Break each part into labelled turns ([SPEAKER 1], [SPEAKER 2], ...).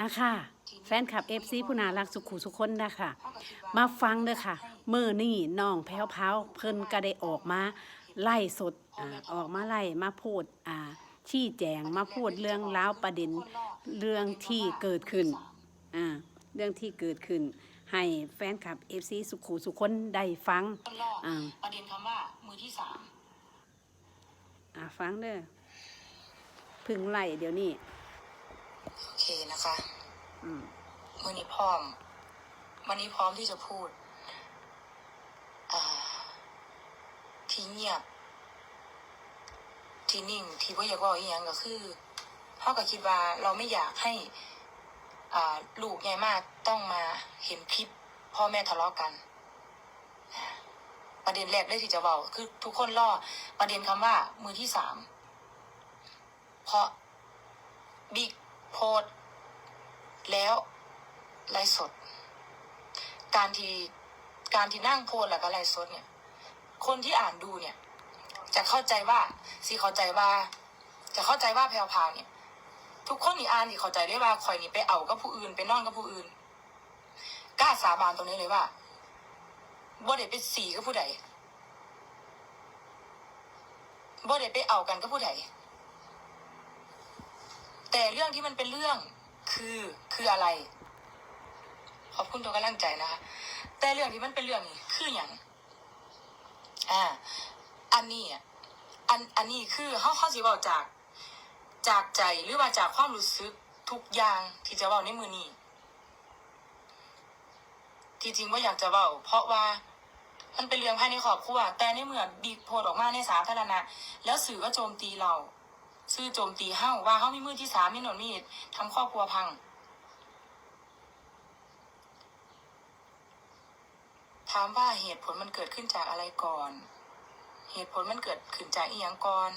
[SPEAKER 1] อะค่ะ แฟนคลับเอฟซีผู้น่ารักสุขุสุขคนนะคะมาฟังเด้อค่ะ มือนี่น้องแพ้วเผาเพิ่นก็ได้ออกมา ไล่สดอ่าออกมาไล่มาพูดอ่าชี้แจงมาพูดเรื่องราวประเด็นเรื่องที่เกิดขึ้นอ่าเรื่องที่เกิดขึ้น ให้แฟนคลับเอฟซีสุขุสุขคนได้ฟัง
[SPEAKER 2] ต้นรอบ
[SPEAKER 1] อ่า
[SPEAKER 2] ประเด็นคำว่ามือที่สาม
[SPEAKER 1] อ่าฟังเด้อพึ่งไล่เดี๋ยวนี้
[SPEAKER 2] โอเคนะคะ
[SPEAKER 1] อืม
[SPEAKER 2] มือนี้พร้อม วันนี้พร้อมที่จะพูดอ่าที่เงียบ ที่นิ่ง ที่ว่าอยากเว่าอีหยังก็คือพ่อก็คิดว่าเราไม่อยากให้อ่าลูกไงมากต้องมาเห็นคลิป พ่อแม่ทะเลาะกันอ่าประเด็นแรกเลยที่จะเบาคือ ทุกคนล่อประเด็นคำว่ามือที่สามเพราะบิ๊ก โพสแล้วไลฟ์สด การที่การที่นั่งโพสแล้วก็ไลฟ์สดเนี่ย คนที่อ่านดูเนี่ย จะเข้าใจว่าสิเข้าใจว่า จะเข้าใจว่าแพรวพาวเนี่ย ทุกคนนี่อ่านนี่เข้าใจได้ว่าคอยนี่ไปเอากับผู้อื่นไปนอนกับผู้อื่นกล้าสาบานตรงนี้เลยว่าบ่ได้ไปสีกับผู้ใดบ่ได้ไปเอากันกับผู้ใด แต่เรื่องที่มันเป็นเรื่องคือคืออะไร ขอบคุณตัวกำลังใจนะคะแต่เรื่องที่มันเป็นเรื่องนี่คืออย่างอ่าอันนี้อันอันนี้คือเขาเขาสิบอกจาก จากใจหรือว่าจากความรู้สึกทุกอย่างที่จะเว่าในมือนี้ที่จริงว่าอยากจะเว่าเพราะว่ามันเป็นเรื่องภายในครอบครัวแต่ในเมื่อบีโพสต์ออกมาในสาธารณะ แล้วสื่อก็โจมตีเรา ซื่อโจมตีเฮ้าว่าเฮ้ามีมือที่สามมีหนวดมีดทำครอบครัวพัง ถามว่าเหตุผลมันเกิดขึ้นจากอะไรก่อน เหตุผลมันเกิดขึ้นจากอีหยังก่อน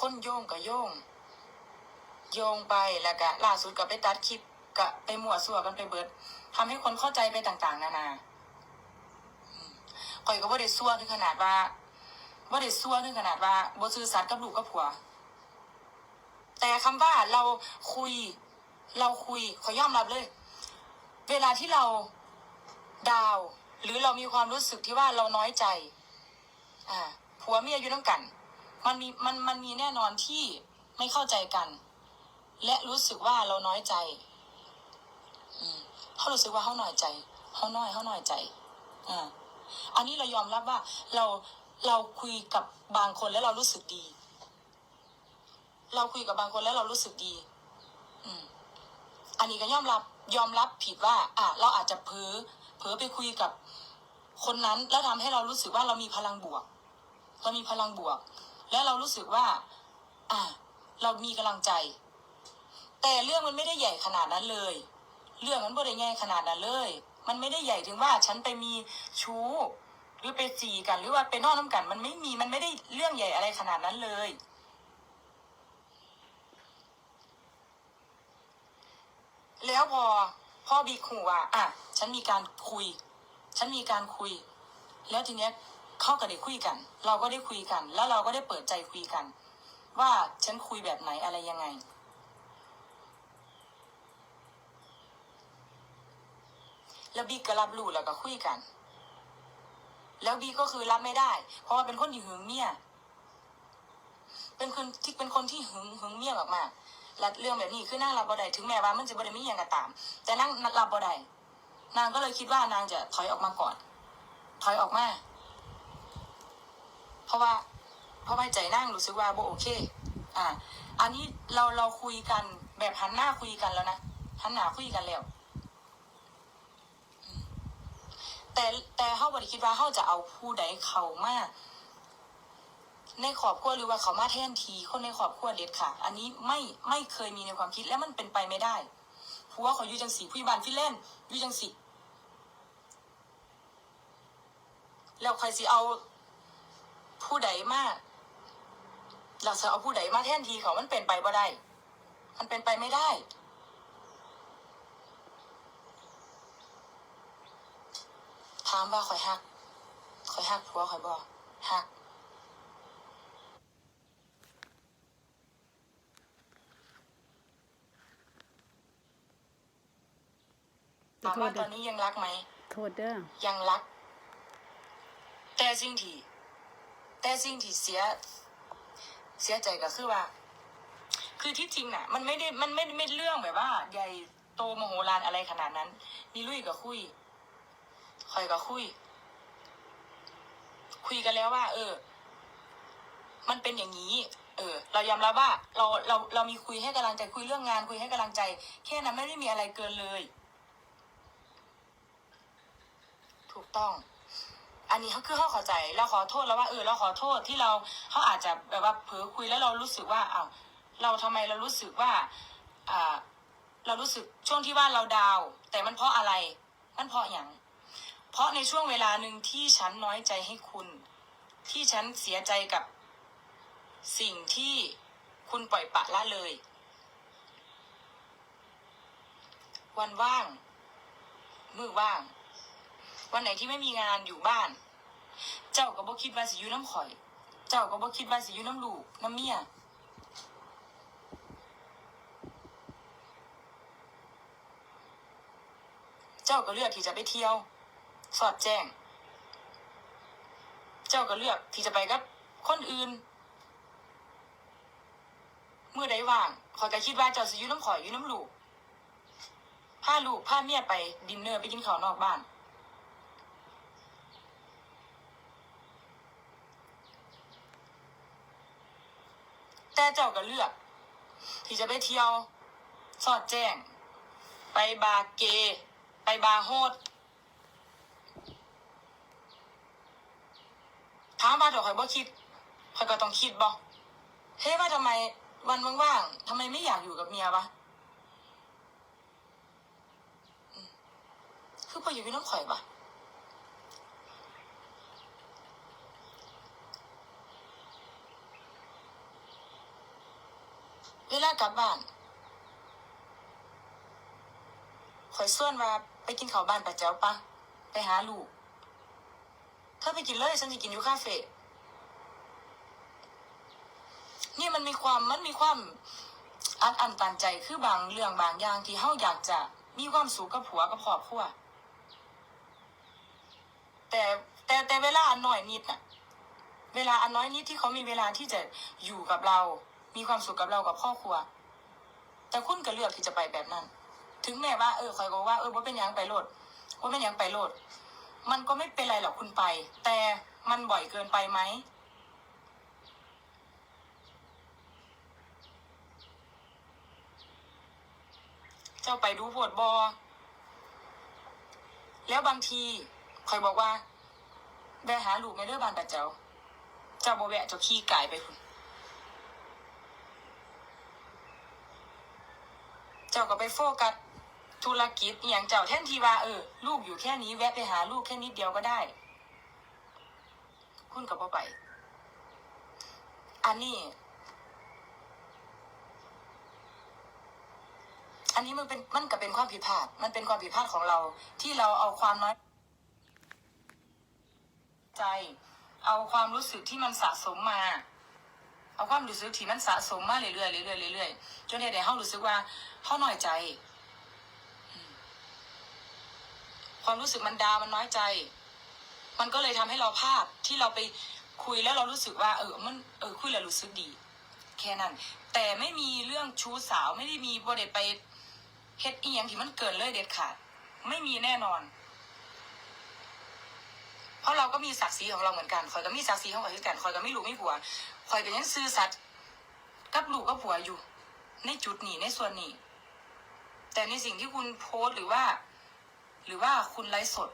[SPEAKER 2] คนโยงกับโยง โยงไปแล้วก็ล่าสุดก็ไปตัดคลิปก็ไปมั่วสั่วกันไปเบิดทำให้คนเข้าใจไปต่างๆ นานา ข่อยก็บ่ได้ซั่วถึงขนาดว่าบ่ได้ซั่วถึงขนาดว่าบ่ซื่อสัตย์กับลูกกับผัว แต่คำว่าเราคุย เราคุยขอยอมรับเลย เวลาที่เราดาว หรือเรามีความรู้สึกที่ว่าเราน้อยใจ อ่าผัวเมียอยู่น้ำกัน มันมีมันมันมีแน่นอนที่ไม่เข้าใจกัน และรู้สึกว่าเราน้อยใจอืมเขารู้สึกว่าเขาน้อยใจเขาน้อยเขาน้อยใจอ่า อันนี้เรายอมรับว่าเราเราคุยกับบางคนแล้วเรารู้สึกดี เราคุยกับบางคนแล้วเรารู้สึกดี อืมอันนี้ก็ยอมรับยอมรับผิดว่า อะเราอาจจะเพ้อเพ้อไปคุยกับคนนั้นแล้วทำให้เรารู้สึกว่าเรามีพลังบวก เรามีพลังบวก แล้วเรารู้สึกว่า อะเรามีกำลังใจ แต่เรื่องมันไม่ได้ใหญ่ขนาดนั้นเลย เรื่องมันไม่ได้ใหญ่ขนาดนั้นเลย มันไม่ได้ใหญ่ถึงว่าฉันไปมีชู้ หรือไปจีกันหรือว่าไปนอนน้ำกัน มันไม่มีมันไม่ได้เรื่องใหญ่อะไรขนาดนั้นเลย แล้วพอพ่อบีขู่ว่าอะฉันมีการคุย ฉันมีการคุย แล้วทีเนี้ยเข้าก็ได้คุยกัน เราก็ได้คุยกัน แล้วเราก็ได้เปิดใจคุยกัน ว่าฉันคุยแบบไหนอะไรยังไง แล้วบีก็รับรู้แล้วก็คุยกัน แล้วบีก็คือรับไม่ได้ เพราะว่าเป็นคนที่หึงเมียเป็นคนที่เป็นคนที่หึงหึงเมียมากๆและเรื่องแบบนี้คือนั่งรับบ่ได้ถึงแม้ว่ามันจะบ่ได้มีอย่างก็ตาม แต่นั่งรับบ่ได้นางก็เลยคิดว่านางจะถอยออกมาก่อน ถอยออกมา เพราะว่า เพราะว่าใจนั่งรู้สึกว่าบ่โอเค อ่า อันนี้เราเราคุยกันแบบหันหน้าคุยกันแล้วนะหันหน้าคุยกันแล้ว แต่แต่เขาบริคิดว่าเขาจะเอาผู้ใดเขามาในครอบครัวหรือว่าเขามาแทนทีคนในครอบครัวเด็ดค่ะอันนี้ไม่ไม่เคยมีในความคิดและมันเป็นไปไม่ได้เพราะว่าเขาอยู่จังสีผู้บ้านฟิเล่นอยู่จังสีแล้วใครสิเอาผู้ใดมาเราจะเอาผู้ใดมาแทนทีเขามันเป็นไปบ่ได้ มันเป็นไปไม่ได้ ถามว่าข่อยหักข่อยหักผัวข่อยบอก
[SPEAKER 1] หัก
[SPEAKER 2] ถามว่าตอนนี้ยังรักไหม
[SPEAKER 1] โทษเด้อ
[SPEAKER 2] ยังรัก แต่สิ่งที่แต่สิ่งที่เสีย เสียใจก็คือว่า คือที่จริงน่ะ มันไม่ได้มันไม่ไม่เรื่องแบบว่า ใหญ่โตมโหฬารอะไรขนาดนั้นนี่ลุยกับคุย คอยกับคุย คุยกันแล้วว่า เออ มันเป็นอย่างนี้ เออ เรายอมรับว่าเราเราเรามีคุยให้กำลังใจคุยเรื่องงาน คุยให้กำลังใจ แค่นั้นไม่ได้มีอะไรเกินเลย ถูกต้องอันนี้เขาคือเขาเข้าใจเราขอโทษแล้วว่าเออเราขอโทษที่เราเขาอาจจะแบบว่าเผลอคุยแล้วเรารู้สึกว่าอ้าวเราทำไมเรารู้สึกว่าอ่า เรารู้สึกช่วงที่ว่าเราดาว แต่มันเพราะอะไร มันเพราะอย่าง เพราะในช่วงเวลาหนึ่งที่ฉันน้อยใจให้คุณ ที่ฉันเสียใจกับสิ่งที่คุณปล่อยปะละเลย วันว่าง มือว่าง วันไหนที่ไม่มีงานอยู่บ้าน เจ้าก็บ่คิดว่าสิอยู่น้ำข่อย เจ้าก็บ่คิดว่าสิอยู่น้ำลูกน้ำเมียเจ้าก็เลือกที่จะไปเที่ยว สอดแจ้ง เจ้าก็เลือกที่จะไปกับคนอื่น เมื่อใดว่างขอยก็คิดว่าเจ้าสิอยู่น้ำข่อยอยู่น้ำลูกพาลูกพาเมียไปดินเนอร์ไปกินข้าวนอกบ้านแต่เจ้าก็เลือก ที่จะไปเที่ยว สอดแจ้ง ไปบาร์เก ไปบาร์โฮด ถามว่าเดี๋ยวข่อยบ่คิดข่อยก็ต้องคิดบ่เฮ้ยว่าทำไมวันว่างๆทำไมไม่อยากอยู่กับเมียวะคือพออยู่กับน้องข่อยปะเวลากลับบ้านข่อยส่วนว่าไปกินข้าวบ้านป้าแจ๋วปะไปหาลูก อไปกินเลย ฉันจะกินอยู่คาเฟ่นี่มันมีความมันมีความอัดอันตันใจคือบางเรื่องบางอย่างที่เฮาอยากจะมีความสุขกับผัวกับครอบครัวแต่แต่แต่เวลาอันน้อยนิดน่ะ เวลาอันน้อยนิดที่เขามีเวลาที่จะอยู่กับเรา มีความสุขกับเรากับครอบครัว แต่คุณก็เลือกที่จะไปแบบนั้น ถึงแม้ว่าเออคอยก็ว่าเออว่าเป็นยังไปโลดว่าเป็นยังไปโลด มันก็ไม่เป็นไรหรอกคุณไป แต่มันบ่อยเกินไปไหม เจ้าไปดูโพดบอ แล้วบางทีคอยบอกว่าแวหาลูกในเรื่องบานต่เจ้า เจ้าบ่แวะเจ้าขี้ไก่ไปคุณเจ้าก็ไปโฟกัส ธุรกิจอย่างเจ้าแท่นทีว่าเออ ลูกอยู่แค่นี้แวะไปหาลูกแค่นิดเดียวก็ได้ คุณกับพ่อไป อันนี้ อันนี้มันเป็นมันก็เป็นความผิดพลาด มันเป็นความผิดพลาดของเรา ที่เราเอาความน้อย ใจ เอาความรู้สึกที่มันสะสมมาเอาความรู้สึกที่มันสะสมมาเรื่อยๆเรื่อยๆเรื่อยๆจนเดี๋ยวเขารู้สึกว่าเขาน้อยใจอืม ความรู้สึกมันดาวมันน้อยใจ มันก็เลยทำให้เราพลาดที่เราไปคุยแล้วเรารู้สึกว่า เออมันเออคุยแล้วรู้สึกดี แค่นั้น แต่ไม่มีเรื่องชู้สาวไม่ได้มีบริไปเฮ็ดอีหยังที่มันเกินเลยเด็ดขาด ไม่มีแน่นอน เพราะเราก็มีศักดิ์ศรีของเราเหมือนกันคอยก็มีศักดิ์ศรีของข่อยคือกันคอยก็ไม่ลูกไม่ผัวคอยก็ยังซื่อสัตย์กับลูกกับผัวอยู่ ในจุดนี้ในส่วนนี้ แต่ในสิ่งที่คุณโพสต์หรือว่า หรือว่าคุณไลฟ์สด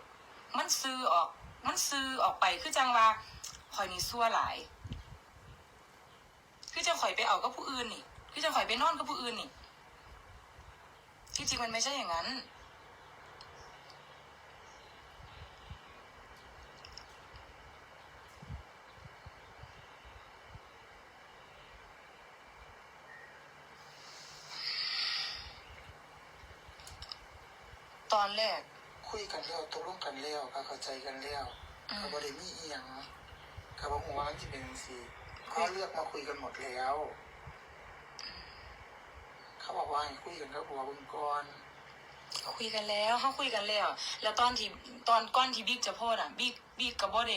[SPEAKER 2] มันซื้อออก มันซื้อออกไปคือจังว่าคอยนี่ซั่วหลาย คือจังข่อยไปเอากับผู้อื่นนี่ คือจังข่อยไปนอนกับผู้อื่นนี่ที่จริงมันไม่ใช่อย่างนั้น ตอนแรก
[SPEAKER 3] คุยกันแล้วตกลงกันแล้วก็เข้าใจกันแล้ว
[SPEAKER 2] อืม
[SPEAKER 3] ก็บ่ได้มีอีหยังก็บ่ฮู้ว่ามันสิเป็นจังซี่เขาเลือกมาคุยกันหมดแล้ว เขาบอกว่าให้คุยกันกับผัวเบิ่งก่อน
[SPEAKER 2] คุยกันแล้วเขาคุยกันแล้ว แล้วตอนที่ตอนก้อนที่บิ๊กจะโพสอะบิ๊กบิ๊กกับโบเด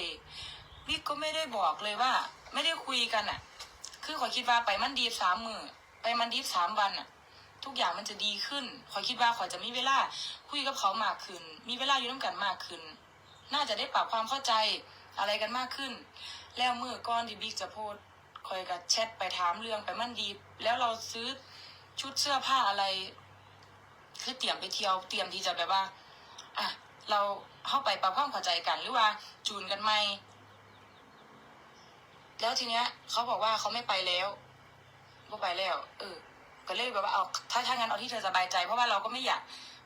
[SPEAKER 2] บิ๊กก็ไม่ได้บอกเลยว่า ไม่ได้คุยกันอะ คือขอยคิดว่าไปมันดีฟสามมือไปมันดีฟสามวันอะ ทุกอย่างมันจะดีขึ้นขอยคิดว่าขอยจะมีเวลาคุยกับเขามากขึ้น มีเวลาอยู่ร่วมกันมากขึ้น น่าจะได้ปรับความเข้าใจอะไรกันมากขึ้น แล้วเมื่อก้อนที่บิ๊กจะโพสคอยกับแชทไปถามเรื่องไปมั่นดี แล้วเราซื้อชุดเสื้อผ้าอะไร คือเตรียมไปเที่ยวเตรียมที่จะแบบว่าอะเราเข้าไปปรับความเข้าใจกันหรือว่าจูนกันไหมแล้วทีเนี้ยเขาบอกว่าเขาไม่ไปแล้วก็ไปแล้ว เออ ก็เลยแบบว่าเอาถ้าถ้างั้นเอาที่เธอสบายใจ เพราะว่าเราก็ไม่อยาก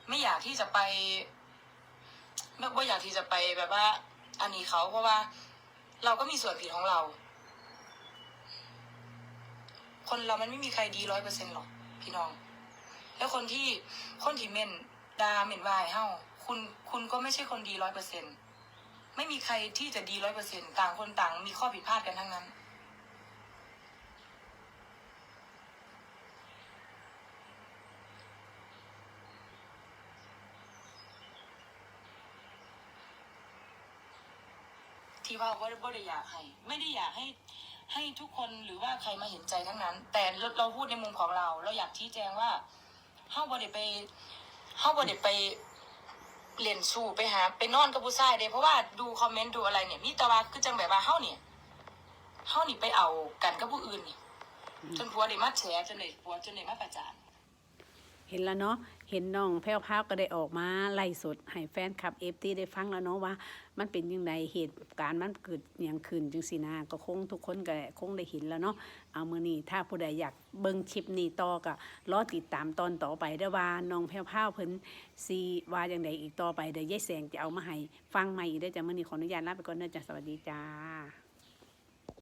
[SPEAKER 2] ไม่อยากที่จะไปไม่ว่าอยากที่จะไปแบบว่า อันนี้เขาเพราะว่า เราก็มีส่วนผิดของเรา คนเรามันไม่มีใครดีร้อยเปอร์เซ็นต์หรอกพี่น้อง แล้วคนที่คนที่เม่นดาเม่นวายเฮ้าคุณคุณก็ไม่ใช่คนดีร้อยเปอร์เซ็นต์ไม่มีใครที่จะดีร้อยเปอร์เซ็นต์ต่างคนต่างมีข้อผิดพลาดกันทั้งนั้น ที่ ว่าว่าว่ได้อยากให้ ไม่ได้อยากให้ให้ทุกคนหรือว่าใครมาเห็นใจทั้งนั้น แต่เราพูดในมุมของเรา เราอยากชี้แจงว่าเฮาบ่ได้ไปเฮาบ่ได้ไปเล่นสู้ไปหาไปนอนกับผู้ชายเด้เพราะว่าดูคอมเมนต์ดูอะไรเนี่ยมีแต่ว่าคือจังแบบว่าเฮาเนี่ยเฮานี่ไปเอากันกับผู้อื่นนี่จนผัวได้มาแฉจนได้ผัวจนได้มาประจาน
[SPEAKER 1] เห็นแล้วเนาะ เห็นน้องแพ้วพาวก็ได้ออกมาไล่สดให้แฟนคลับเอฟตีได้ฟังแล้วเนาะว่า มันเป็นยังไงเหตุการณ์มันเกิดอย่างขึ้นจังสินาก็คงทุกคนก็คงได้เห็นแล้วเนาะเอามือนี้ถ้าผู้ใดอยากเบิ่งคลิปนี้ต่อก็รอติดตามตอนต่อไปเด้ว่าน้องแพ้วพาวเพิ่นซีว่าอย่างใดอีกต่อไปเดี๋ยวยายแสงจะเอามาให้ฟังใหม่อีกเด้จ้ะมื้อนี้ขออนุญาตลาไปก่อนเด้อจ้ะสวัสดีจ้า